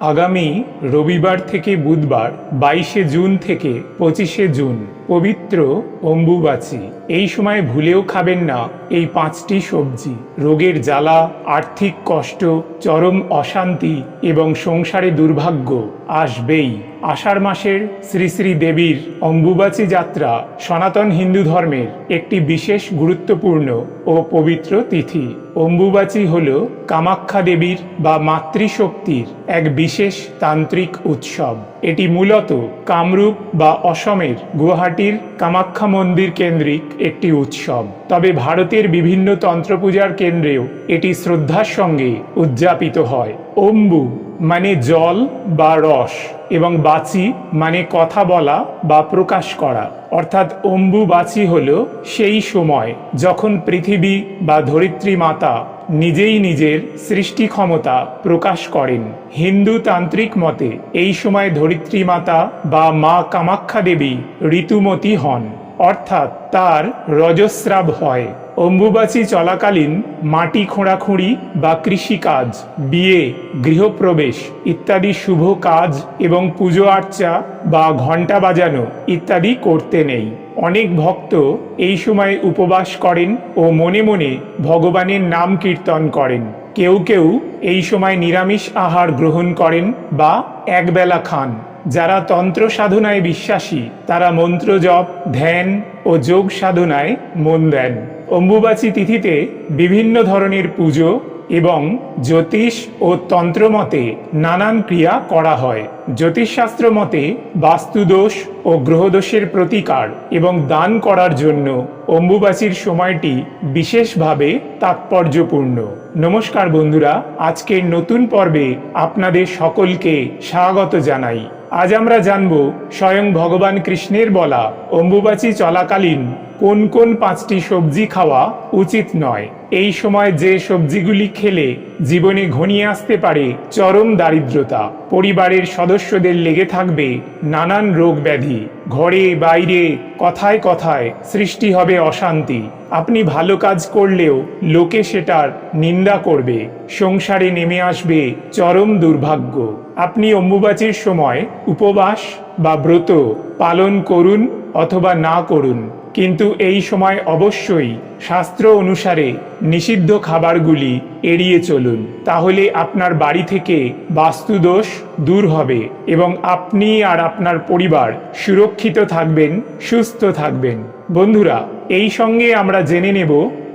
আগামী রবিবার থেকে বুধবার বাইশে জুন থেকে পঁচিশে জুন। পবিত্র অম্বুবাচী। এই সময় ভুলেও খাবেন না এই পাঁচটি সবজি। রোগের জ্বালা, আর্থিক কষ্ট, চরম অশান্তি এবং সংসারে দুর্ভাগ্য আসবেই। আষাঢ় মাসের শ্রী শ্রী দেবীর অম্বুবাচী যাত্রা সনাতন হিন্দু ধর্মের একটি বিশেষ গুরুত্বপূর্ণ ও পবিত্র তিথি। অম্বুবাচী হল কামাখ্যা দেবীর বা মাতৃশক্তির এক বিশেষ তান্ত্রিক উৎসব। এটি মূলত কামরূপ বা অসমের গুয়াহাটির কামাখ্যা মন্দির কেন্দ্রিক একটি উৎসব। তবে ভারতের বিভিন্ন তন্ত্রপূজার কেন্দ্রেও এটি শ্রদ্ধার সঙ্গে উদযাপিত হয়। অম্বু মানে জল বা রস এবং বাচি মানে কথা বলা বা প্রকাশ করা। অর্থাৎ অম্বু বাচি হল সেই সময় যখন পৃথিবী বা ধরিত্রী মাতা নিজেই নিজের সৃষ্টি ক্ষমতা প্রকাশ করেন। হিন্দু তান্ত্রিক মতে এই সময় ধরিত্রী মাতা বা মা কামাখ্যা দেবী ঋতুমতী হন, অর্থাৎ তার রজস্রাব হয়। অম্বুবাচী চলাকালীন মাটি খোঁড়াখুঁড়ি বা কৃষিকাজ, বিয়ে, গৃহপ্রবেশ ইত্যাদি শুভ কাজ এবং পুজো আর্চা বা ঘণ্টা বাজানো ইত্যাদি করতে নেই। অনেক ভক্ত এই সময় উপবাস করেন ও মনে মনে ভগবানের নাম কীর্তন করেন। কেউ কেউ এই সময় নিরামিষ আহার গ্রহণ করেন বা একবেলা খান। যারা তন্ত্র সাধনায় বিশ্বাসী, তারা মন্ত্র জপ, ধ্যান ও যোগ সাধনায় মন দেন। অম্বুবাচী তিথিতে বিভিন্ন ধরনের পুজো এবং জ্যোতিষ ও তন্ত্রমতে নানান ক্রিয়া করা হয়। জ্যোতিষশাস্ত্র মতে বাস্তুদোষ ও গ্রহদোষের প্রতিকার এবং দান করার জন্য অম্বুবাচীর সময়টি বিশেষভাবে তাৎপর্যপূর্ণ। নমস্কার বন্ধুরা, আজকের নতুন পর্বে আপনাদের সকলকে স্বাগত জানাই। আজ আমরা জানব স্বয়ং ভগবান কৃষ্ণের বলা অম্বুবাচী চলাকালীন কোন কোন পাঁচটি সবজি খাওয়া উচিত নয়। এই সময় যে সবজিগুলি খেলে জীবনে ঘনিয়ে আসতে পারে চরম দারিদ্রতা, পরিবারের সদস্যদের লেগে থাকবে নানান রোগ ব্যাধি, ঘরে, বাইরে, কথায় কথায় সৃষ্টি হবে অশান্তি। আপনি ভালো কাজ করলেও লোকে সেটার নিন্দা করবে, সংসারে নেমে আসবে চরম দুর্ভাগ্য। আপনি অম্বুবাচীর সময় উপবাস বা ব্রত পালন করুন অথবা না করুন। কিন্তু এই সময় অবশ্যই শাস্ত্র অনুসারে নিষিদ্ধ খাবারগুলি এড়িয়ে চলুন, তাহলে আপনার বাড়ি থেকে বাস্তুদোষ দূর হবে এবং আপনি আর আপনার পরিবার সুরক্ষিত থাকবেন, সুস্থ থাকবেন। বন্ধুরা, এই সঙ্গে আমরা জেনে নেব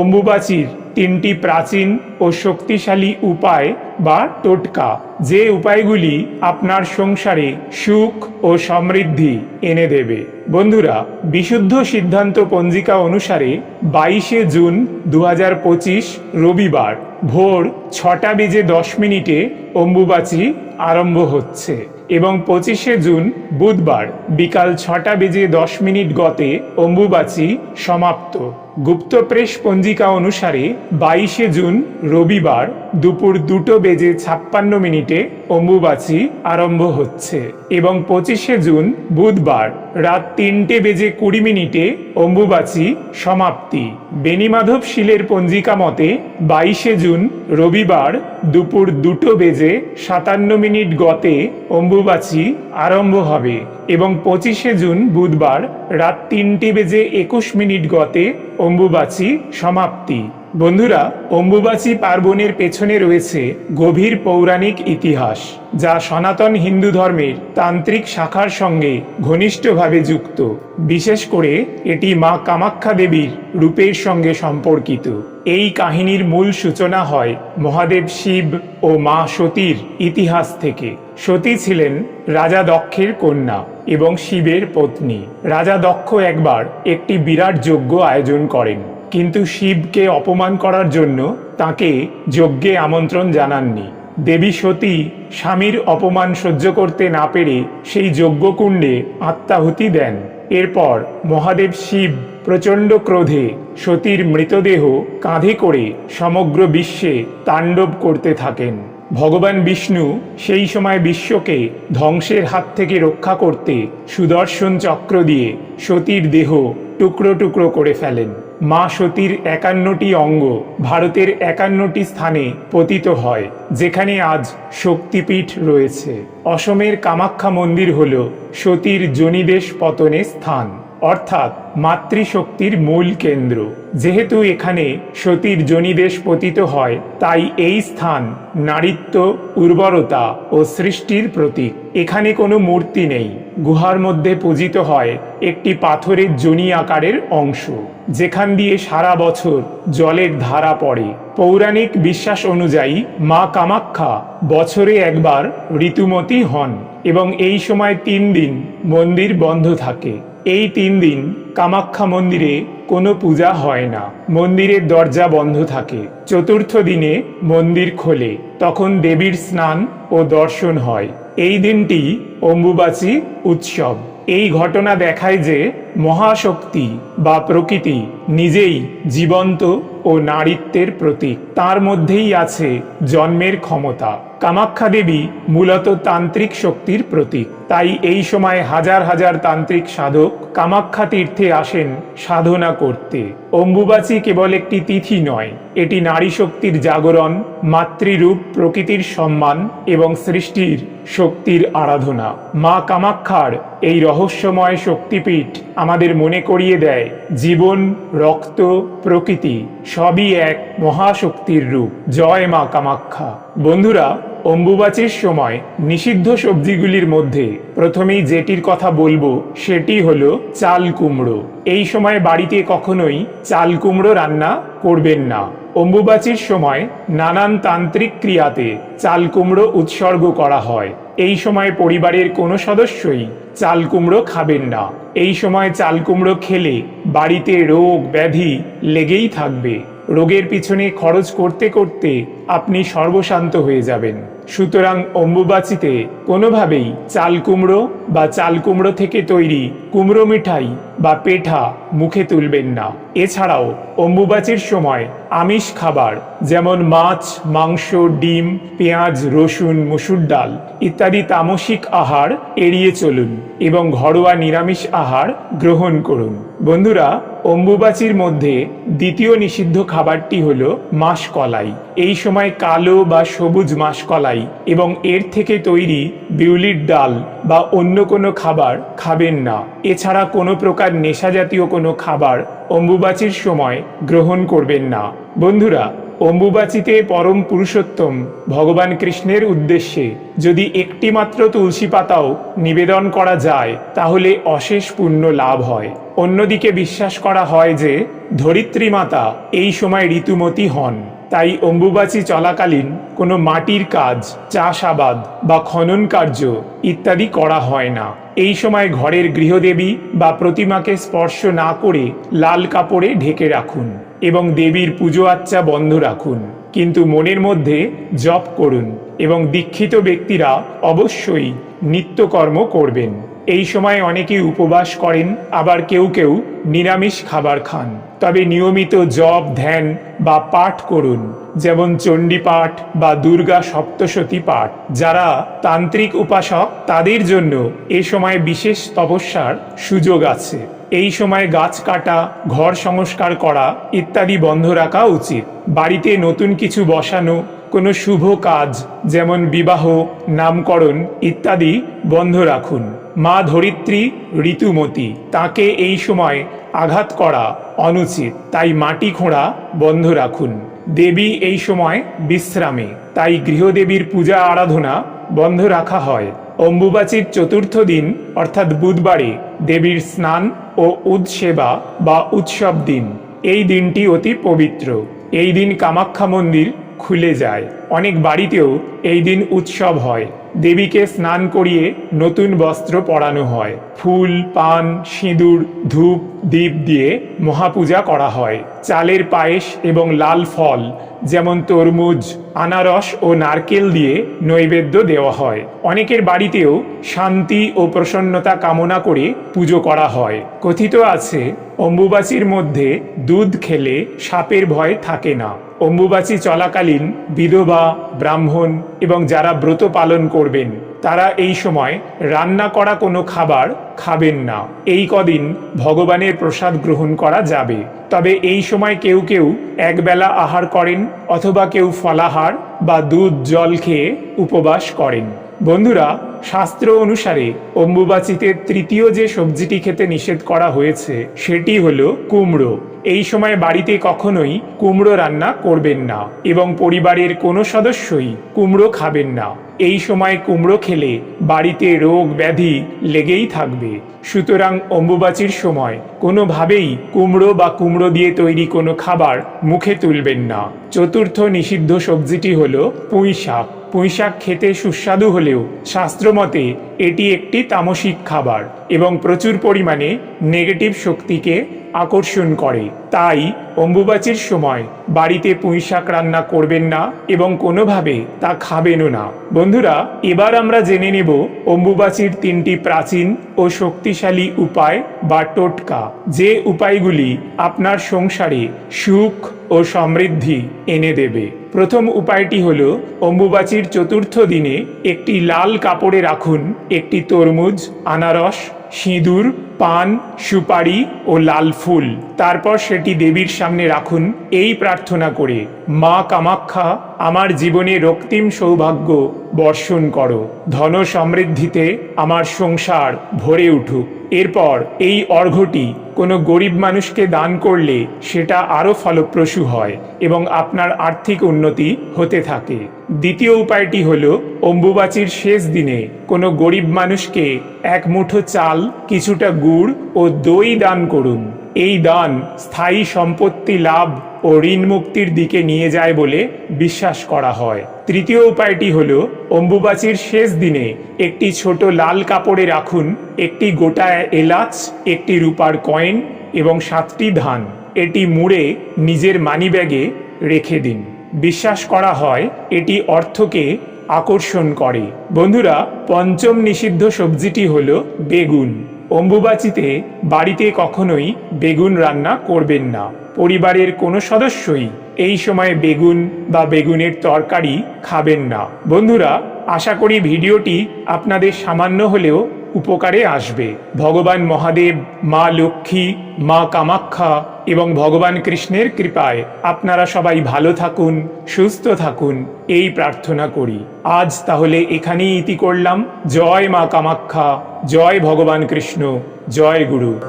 অম্বুবাচীর তিনটি প্রাচীন ও শক্তিশালী উপায় বা টোটকা, যে উপায়গুলি আপনার সংসারে সুখ ও সমৃদ্ধি এনে দেবে। বন্ধুরা, বিশুদ্ধ সিদ্ধান্ত পঞ্জিকা অনুসারে বাইশে জুন দু হাজার পঁচিশ রবিবার ভোর ছটা বেজে দশ মিনিটে অম্বুবাচী আরম্ভ হচ্ছে এবং পঁচিশে জুন বুধবার বিকাল ছটা বেজে দশ মিনিট গতে অম্বুবাচী সমাপ্ত। গুপ্ত প্রেস পঞ্জিকা অনুসারে বাইশে জুন রবিবার দুপুর দুটো বেজে ছাপ্পান্ন মিনিটে অম্বুবাচী আরম্ভ হচ্ছে এবং পঁচিশে জুন বুধবার রাত তিনটে বেজে কুড়ি মিনিটে অম্বুবাচী সমাপ্তি। বেনিমাধব শিলের পঞ্জিকা মতে বাইশে জুন রবিবার দুপুর দুটো বেজে সাতান্ন মিনিট গতে অম্বুবাচী আরম্ভ হবে। এবং পঁচিশে জুন বুধবার রাত তিনটে বেজে একুশ মিনিট গতে অম্বুবাচী সমাপ্তি। বন্ধুরা, অম্বুবাচী পার্বণের পেছনে রয়েছে গভীর পৌরাণিক ইতিহাস, যা সনাতন হিন্দু ধর্মের তান্ত্রিক শাখার সঙ্গে ঘনিষ্ঠভাবে যুক্ত। বিশেষ করে এটি মা কামাখ্যা দেবীর রূপের সঙ্গে সম্পর্কিত। এই কাহিনীর মূল সূচনা হয় মহাদেব শিব ও মা সতীর ইতিহাস থেকে। সতী ছিলেন রাজা দক্ষের কন্যা এবং শিবের পত্নী। রাজা দক্ষ একবার একটি বিরাট যজ্ঞ আয়োজন করেন। কিন্তু শিবকে অপমান করার জন্য তাকে যজ্ঞে আমন্ত্রণ জানাননি। দেবী সতী স্বামীর অপমান সহ্য করতে না পেরে সেই যজ্ঞকুণ্ডে আত্মাহুতি দেন। এরপর মহাদেব শিব প্রচণ্ড ক্রোধে সতীর মৃতদেহ কাঁধে করে সমগ্র বিশ্বে তাণ্ডব করতে থাকেন। ভগবান বিষ্ণু সেই সময় বিশ্বকে ধ্বংসের হাত থেকে রক্ষা করতে সুদর্শন চক্র দিয়ে সতীর দেহ টুকরো টুকরো করে ফেলেন। মা সতীর একান্নটি অঙ্গ ভারতের একান্নটি স্থানে পতিত হয়, যেখানে আজ শক্তিপীঠ রয়েছে। অসমের কামাখ্যা মন্দির হল সতীর জনিদেশ পতনের স্থান। অর্থাৎ মাতৃশক্তির মূল কেন্দ্র। যেহেতু এখানে সতীর জনিদেশ পতিত হয়, তাই এই স্থান নারীত্ব, উর্বরতা ও সৃষ্টির প্রতীক। এখানে কোনো মূর্তি নেই। গুহার মধ্যে পূজিত হয় একটি পাথরের জনি আকারের অংশ, যেখান দিয়ে সারা বছর জলের ধারা পড়ে। পৌরাণিক বিশ্বাস অনুযায়ী মা কামাখ্যা বছরে একবার ঋতুমতী হন এবং এই সময় তিন দিন মন্দির বন্ধ থাকে। এই তিন দিন কামাখ্যা মন্দিরে কোনো পূজা হয় না। মন্দিরের দরজা বন্ধ থাকে। চতুর্থ দিনে মন্দির খোলে। তখন দেবীর স্নান ও দর্শন হয়। এই দিনটি অম্বুবাচী উৎসব। এই ঘটনা দেখায় যে মহাশক্তি বা প্রকৃতি নিজেই জীবন্ত ও নারীত্বের প্রতীক। তার মধ্যেই আছে জন্মের ক্ষমতা। কামাখ্যা দেবী মূলত তান্ত্রিক শক্তির প্রতীক। তাই এই সময় হাজার হাজার তান্ত্রিক সাধক কামাখ্যা তীর্থে আসেন সাধনা করতে। অম্বুবাচী কেবল একটি তিথি নয়, এটি নারী শক্তির জাগরণ, মাতৃরূপ, প্রকৃতির সম্মান এবং সৃষ্টির শক্তির আরাধনা। মা কামাক্ষার এই রহস্যময় শক্তিপীঠ আমাদের মনে করিয়ে দেয়, জীবন, রক্ত, প্রকৃতি সবই এক মহাশক্তির রূপ। জয় মা কামাখ্যা। বন্ধুরা অম্বুবাচীর সময় নিষিদ্ধ সবজিগুলির মধ্যে প্রথমেই যেটির কথা বলব সেটি হলো চাল কুমড়ো। এই সময় বাড়িতে কখনোই চাল কুমড়ো রান্না করবেন না। অম্বুবাচীর সময় নানান তান্ত্রিক ক্রিয়াতে চাল কুমড়ো উৎসর্গ করা হয়। এই সময় পরিবারের কোনো সদস্যই চাল কুমড়ো খাবেন না। এই সময় চাল কুমড়ো খেলে বাড়িতে রোগ ব্যাধি লেগেই থাকবে। রোগের পিছনে খরচ করতে করতে আপনি সর্বশান্ত হয়ে যাবেন। সুতরাং অম্বুবাচিতে কোনোভাবেই চাল কুমড়ো বা চাল কুমড়ো থেকে তৈরি কুমড়ো মিঠাই বা পেঠা মুখে তুলবেন না। এছাড়াও অম্বুবাচির সময় আমিষ খাবার যেমন মাছ, মাংস, ডিম, পেঁয়াজ, রসুন, মসুর ডাল ইত্যাদি তামসিক আহার এড়িয়ে চলুন এবং ঘরোয়া নিরামিষ আহার গ্রহণ করুন। বন্ধুরা, অম্বুবাচির মধ্যে দ্বিতীয় নিষিদ্ধ খাবারটি হল মাসকলাই। এই সময় কালো বা সবুজ মাসকলাই এবং এর থেকে তৈরি বিউলির ডাল বা অন্য কোনো খাবার খাবেন না। এছাড়া কোনো প্রকার নেশা জাতীয় কোনো খাবার অম্বুবাচির সময় গ্রহণ করবেন না। বন্ধুরা, অম্বুবাচিতে পরম পুরুষোত্তম ভগবান কৃষ্ণের উদ্দেশ্যে যদি একটিমাত্র তুলসী পাতাও নিবেদন করা যায়, তাহলে অশেষ পুণ্য লাভ হয়। অন্যদিকে বিশ্বাস করা হয় যে ধরিত্রী মাতা এই সময় ঋতুমতী হন। তাই অম্বুবাচী চলাকালীন কোনো মাটির কাজ, চাষাবাদ বা খনন কার্য ইত্যাদি করা হয় না। এই সময় ঘরের গৃহদেবী বা প্রতিমাকে স্পর্শ না করে লাল কাপড়ে ঢেকে রাখুন এবং দেবীর পুজো আচ্চা বন্ধ রাখুন। কিন্তু মনের মধ্যে জপ করুন এবং দীক্ষিত ব্যক্তিরা অবশ্যই নিত্যকর্ম করবেন। এই সময় অনেকেই উপবাস করেন, আবার কেউ কেউ নিরামিষ খাবার খান। তবে নিয়মিত জপ, ধ্যান বা পাঠ করুন, যেমন চণ্ডী পাঠ বা দুর্গা সপ্তশতী পাঠ। যারা তান্ত্রিক উপাসক, তাদের জন্য এ সময় বিশেষ তপস্যার সুযোগ আছে। এই সময় গাছ কাটা, ঘর সংস্কার করা ইত্যাদি বন্ধ রাখা উচিত। বাড়িতে নতুন কিছু বসানো, কোনো শুভ কাজ, যেমন বিবাহ, নামকরণ ইত্যাদি বন্ধ রাখুন। মা ধরিত্রী ঋতুমতী, তাকে এই সময় আঘাত করা অনুচিত। তাই মাটি খোঁড়া বন্ধ রাখুন। দেবী এই সময় বিশ্রামে। তাই গৃহদেবীর পূজা আরাধনা বন্ধ রাখা হয়। অম্বুবাচীর চতুর্থ দিন, অর্থাৎ বুধবারে, দেবীর স্নান ও উৎসেবা বা উৎসব দিন। এই দিনটি অতি পবিত্র। এই দিন কামাখ্যা মন্দির খুলে যায়। অনেক বাড়িতেও এই দিন উৎসব হয়। দেবীকে স্নান করিয়ে নতুন বস্ত্র পরানো হয়। ফুল, পান, সিঁদুর, ধূপ, দীপ দিয়ে মহাপূজা করা হয়। চালের পায়েস এবং লাল ফল, যেমন তরমুজ, আনারস ও নারকেল দিয়ে নৈবেদ্য দেওয়া হয়। অনেকের বাড়িতেও শান্তি ও প্রসন্নতা কামনা করে পুজো করা হয়। কথিত আছে, অম্বুবাচীর মধ্যে দুধ খেলে সাপের ভয় থাকে না। অম্বুবাচী চলাকালীন বিধবা, ব্রাহ্মণ এবং যারা ব্রত পালন করবেন, তারা এই সময় রান্না করা কোনো খাবার খাবেন না। এই কদিন ভগবানের প্রসাদ গ্রহণ করা যাবে। তবে এই সময় কেউ কেউ একবেলা আহার করেন অথবা কেউ ফলাহার বা দুধ জল খেয়ে উপবাস করেন। বন্ধুরা, শাস্ত্র অনুসারে অম্বুবাচিতে তৃতীয় যে সবজিটি খেতে নিষেধ করা হয়েছে, সেটি হলো কুমড়ো। এই সময় বাড়িতে কখনোই কুমড়ো রান্না করবেন না এবং পরিবারের কোনো সদস্যই কুমড়ো খাবেন না। এই সময় কুমড়ো খেলে বাড়িতে রোগ ব্যাধি লেগেই থাকবে। সুতরাং অম্বুবাচির সময় কোনোভাবেই কুমড়ো বা কুমড়ো দিয়ে তৈরি কোনো খাবার মুখে তুলবেন না। চতুর্থ নিষিদ্ধ সবজিটি হলো পুঁই শাক পুঁই শাক খেতে সুস্বাদু হলেও শাস্ত্রমতে এটি একটি তামসিক খাবার এবং প্রচুর পরিমাণে নেগেটিভ শক্তিকে আকর্ষণ করে। তাই অম্বুবাচীর সময় বাড়িতে পুঁই শাক রান্না করবেন না এবং কোনোভাবে তা খাবেনও না। বন্ধুরা, এবার আমরা জেনে নেব অম্বুবাচীর তিনটি প্রাচীন ও শক্তিশালী উপায় বা টোটকা, যে উপায়গুলি আপনার সংসারে সুখ ও সমৃদ্ধি এনে দেবে। প্রথম উপায়টি হল, অম্বুবাচীর চতুর্থ দিনে একটি লাল কাপড়ে রাখুন একটি তরমুজ, আনারস সিঁদুর, পান, সুপারি ও লাল ফুল। তারপর সেটি দেবীর সামনে রাখুন। এই প্রার্থনা করে, মা কামাখ্যা, আমার জীবনে রক্তিম সৌভাগ্য বর্ষণ করো। ধন সমৃদ্ধিতে আমার সংসার ভরে উঠুক। এরপর এই অর্ঘটি কোনো গরিব মানুষকে দান করলে সেটা আরও ফলপ্রসূ হয় এবং আপনার আর্থিক উন্নতি হতে থাকে। দ্বিতীয় উপায়টি হল, অম্বুবাচির শেষ দিনে কোনো গরিব মানুষকে এক মুঠো চাল, কিছুটা গুড় ও দই দান করুন। এই দান স্থায়ী সম্পত্তি লাভ ও ঋণ মুক্তির দিকে নিয়ে যায় বলে বিশ্বাস করা হয়। তৃতীয় উপায়টি হল, অম্বুবাচির শেষ দিনে একটি ছোট লাল কাপড়ে রাখুন, একটি গোটা এলাচ, একটি রূপার কয়েন এবং সাতটি ধান। এটি মুড়ে নিজের মানিব্যাগে রেখে দিন। বিশ্বাস করা হয়, এটি অর্থকে আকর্ষণ করে। বন্ধুরা, পঞ্চম নিষিদ্ধ সবজিটি হল বেগুন। অম্বুবাচিতে বাড়িতে কখনোই বেগুন রান্না করবেন না। পরিবারের কোনো সদস্যই এই সময় বেগুন বা বেগুনের তরকারি খাবেন না। বন্ধুরা, আশা করি ভিডিওটি আপনাদের সামান্য হলেও উপকারে আসবে। ভগবান মহাদেব, মা লক্ষ্মী, মা কামাখ্যা এবং ভগবান কৃষ্ণের কৃপায় আপনারা সবাই ভালো থাকুন, সুস্থ থাকুন, এই প্রার্থনা করি। আজ তাহলে এখানেই ইতি করলাম। জয় মা কামাখ্যা, জয় ভগবান কৃষ্ণ, জয় গুরু।